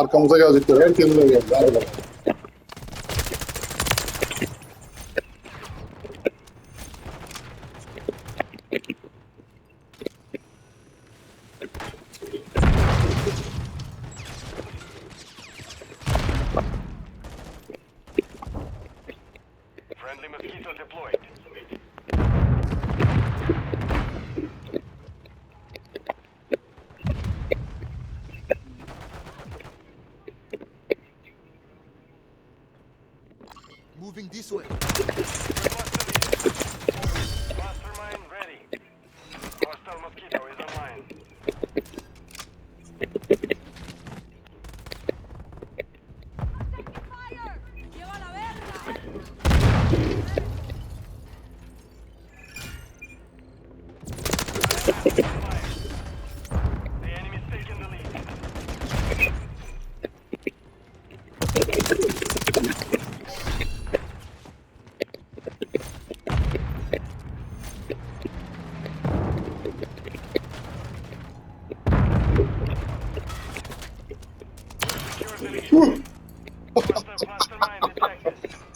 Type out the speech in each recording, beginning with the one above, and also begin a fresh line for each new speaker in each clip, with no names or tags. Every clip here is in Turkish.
arkamıza gelecekler. Herkes de geldi.
Moving this way.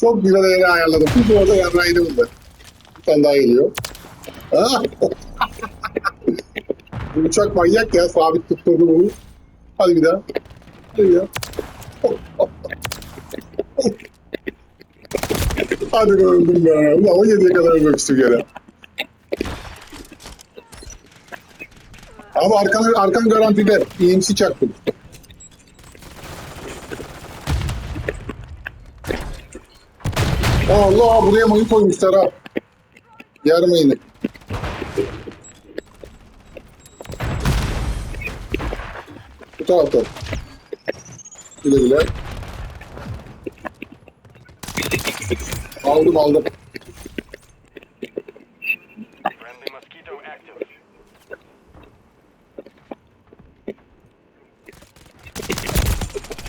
Çok güzel yere ayarladım. De orada yarrağıydı burada. Bir tane daha geliyor. Bu uçak manyak ya. Sabit tutturdu bunu. Hadi bir daha. Hadi bir daha. Hadi be öldüm be. Ulan 17'ye kadar ölmek istiyor gene. Ama arkan, arkan garantide. EMC çaktım. Allah buraya mayın koymuşlar ha. Yer mayını. Bu tarafta. Güle güle. Aldım aldım.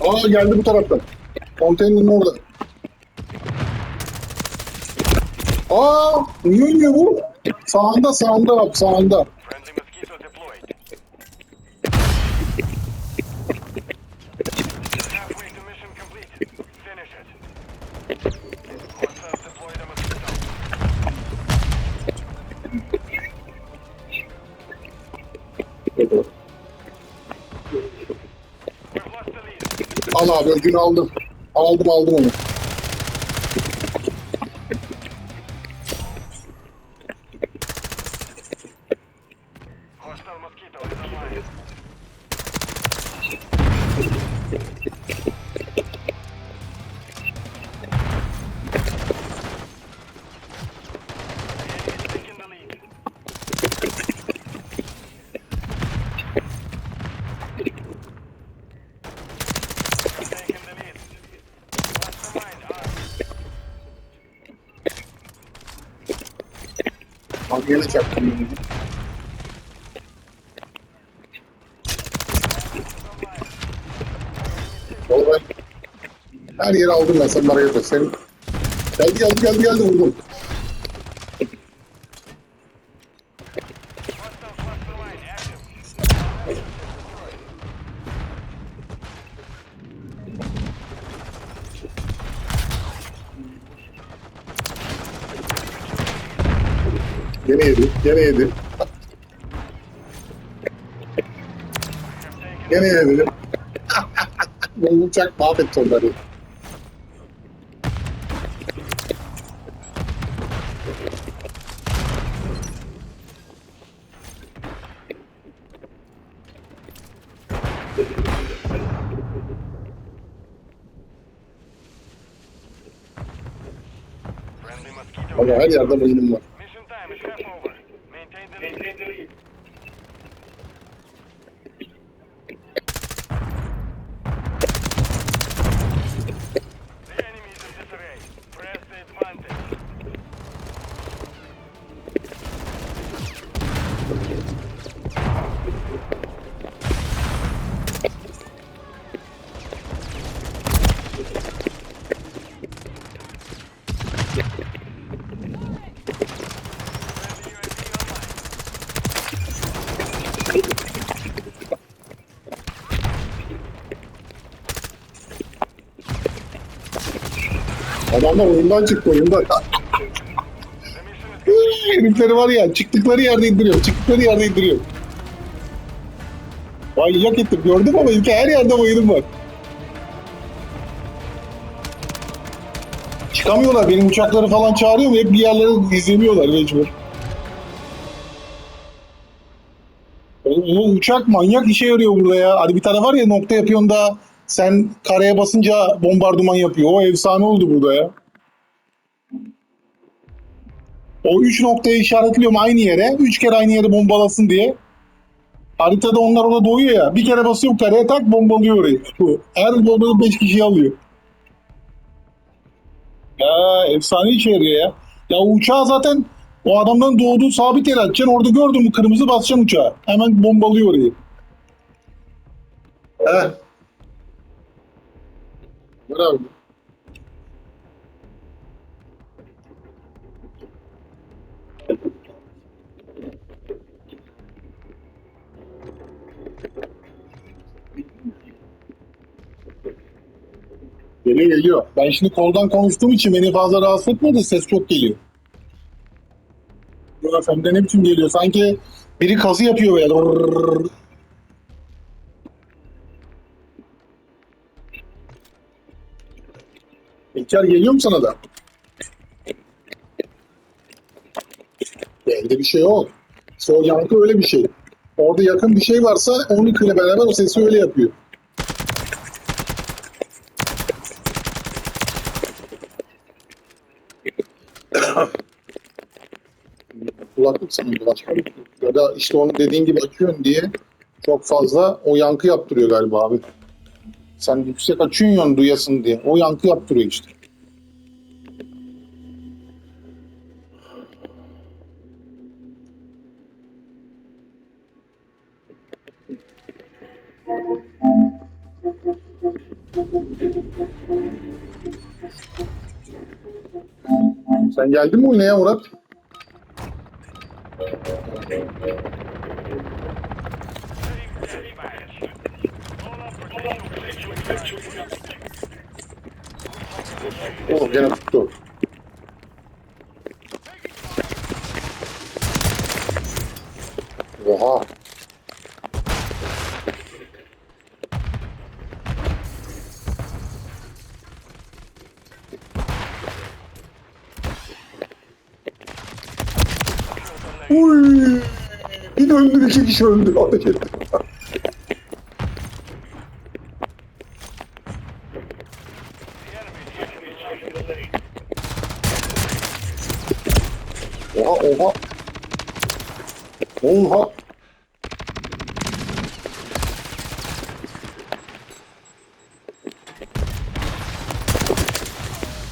Aa geldi bu taraftan. Konteynerin orada. Aa niye ölmüyor bu? Sağında sağında bak sağında. Al abi ödünü aldım. Aldım aldım onu. Abi yine çaktım. Ben her yeri aldım ben sen merak etme. Senin... Geldi geldi geldi geldi vurdum. Gene yedi. Gene yedi. Gene yedi. Volunteer
Marvin Tolleri.
Ama her yerde mayınım var. Adamlar oyundan çıktı oyundan. Herifleri var ya çıktıkları yerde indiriyor. Çıktıkları yerde indiriyor. Vay yak ettim gördüm ama ilk her yerde mayınım var. Çıkamıyorlar. Benim uçakları falan çağırıyorum. Hep bir yerlere izlemiyorlar mecbur. Bu uçak manyak işe yarıyor burada ya. Hadi bir tane var ya nokta yapıyorsun da sen karaya basınca bombardıman yapıyor. O efsane oldu burada ya. O üç noktayı işaretliyorum aynı yere. Üç kere aynı yere bombalasın diye. Haritada onlar orada doğuyor ya. Bir kere basıyorum kareye tak bombalıyor orayı. Her bombalı beş kişi alıyor. Ya efsane yarıyor ya. Ya uçağı zaten o adamdan doğduğu sabit yere atacaksın. Orada gördün mü kırmızı basacaksın uçağı. Hemen bombalıyor orayı. He. Bravo. Geliyor geliyor. Ben şimdi koldan konuştuğum için beni fazla rahatsız etmedi. Ses çok geliyor. Bu FM'de ne biçim geliyor? Sanki biri kazı yapıyor böyle. İlker geliyor mu sana da? Evde bir şey yok. O yankı öyle bir şey. Orada yakın bir şey varsa onun ile beraber o sesi öyle yapıyor. kulaklık sanırım başka bir ya da işte onu dediğin gibi açıyorsun diye çok fazla o yankı yaptırıyor galiba abi. Sen yüksek açıyorsun ya duyasın diye. O yankı yaptırıyor işte. Sen geldin mi oynaya Murat? Oh gene tuttu. Oha. Uy. Bir döndü iki kişi öldü. Ateş etti. Oha oha. Oha.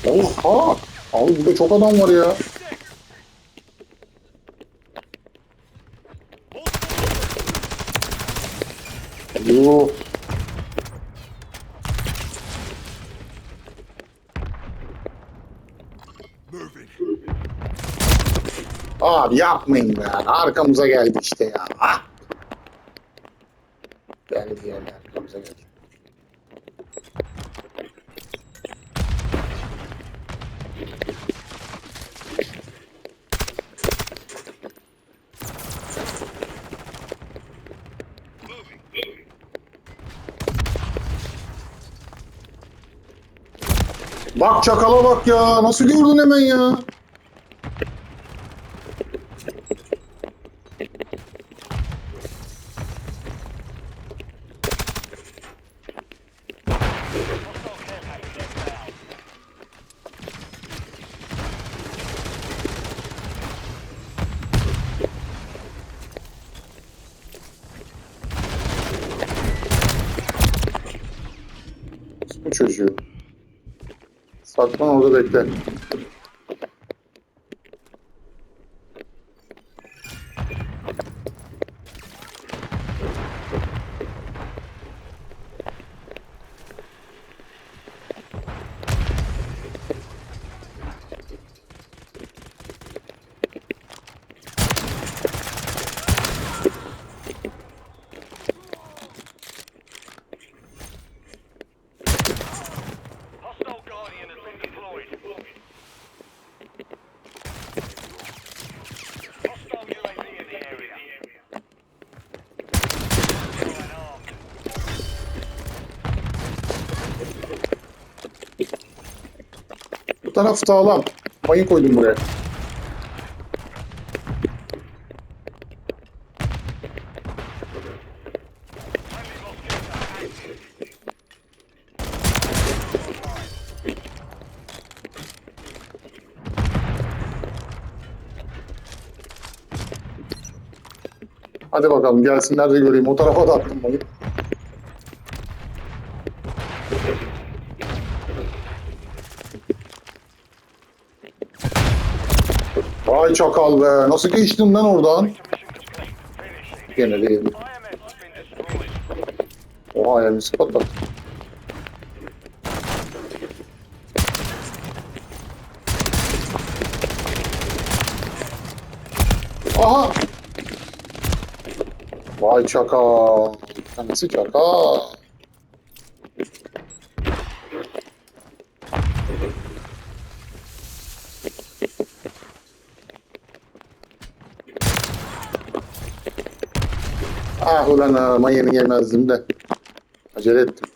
Oha. Abi burada çok adam var ya. Yuh. Abi yapmayın be. Arkamıza geldi işte ya. Ah. Geldi geldi arkamıza geldi. Bak çakala bak ya. Nasıl gördün hemen ya? Çocuğu. Saklan orada bekle. Bu taraf sağlam. Mayın koydum buraya. Hadi bakalım gelsinler de göreyim. O tarafa da attım mayın. Vay çakal be. Nasıl geçtin lan oradan? Gene değil. Oha yani sıfatla. Aha! Vay çakal. Kendisi çakal. Ah ulan ha, mayını yemezdim de. Acele ettim.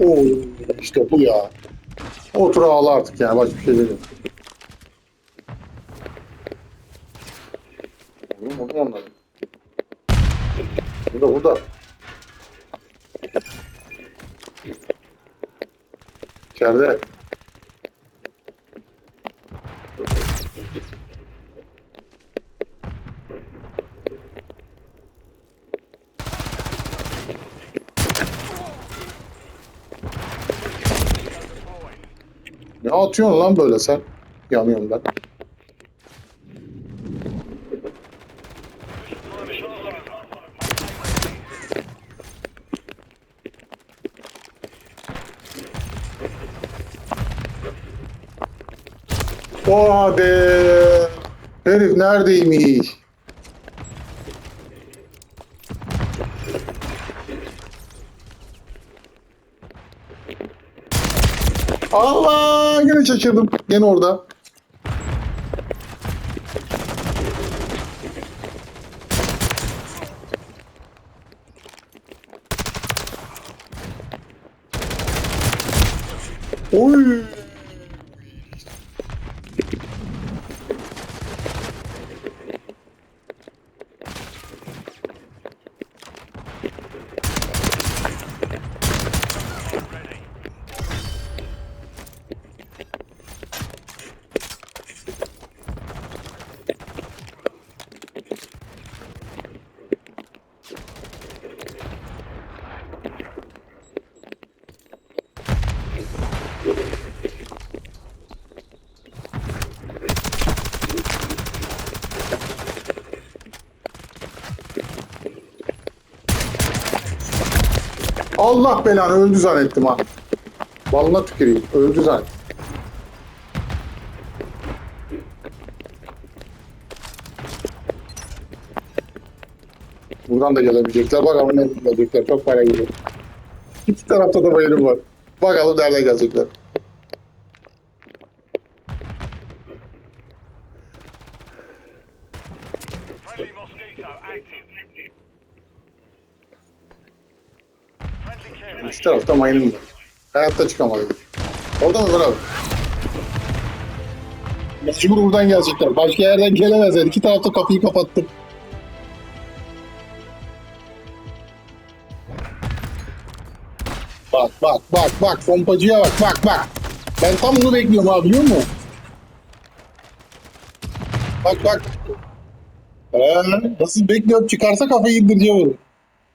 Oo, işte bu ya. Otur ağla artık yani başka bir şey demiyorum. Vurdum vurdum onları. Burada burada. İçeride. Ne atıyorsun lan böyle sen? Yanıyorum ben. Hadi. Herif neredeymiş? Allah! Yine şaşırdım. Gene orada. Allah belanı öldü zannettim ha. Balına tüküreyim. Öldü zannettim. Buradan da gelebilecekler. Bakalım ne gelecekler. Çok para gidiyor. İki tarafta da bayırım var. Bakalım nereden gelecekler. İki tarafta mayınım var. Hayatta çıkamadım. Orada mı Murat? Mecbur buradan gelecekler. Başka yerden gelemezler. İki tarafta kapıyı kapattım. Bak bak bak bak pompacıya bak bak bak. Ben tam bunu bekliyorum abi biliyor musun? Bak bak. Ee, nasıl bekliyorum çıkarsa kafayı indireceğim onu.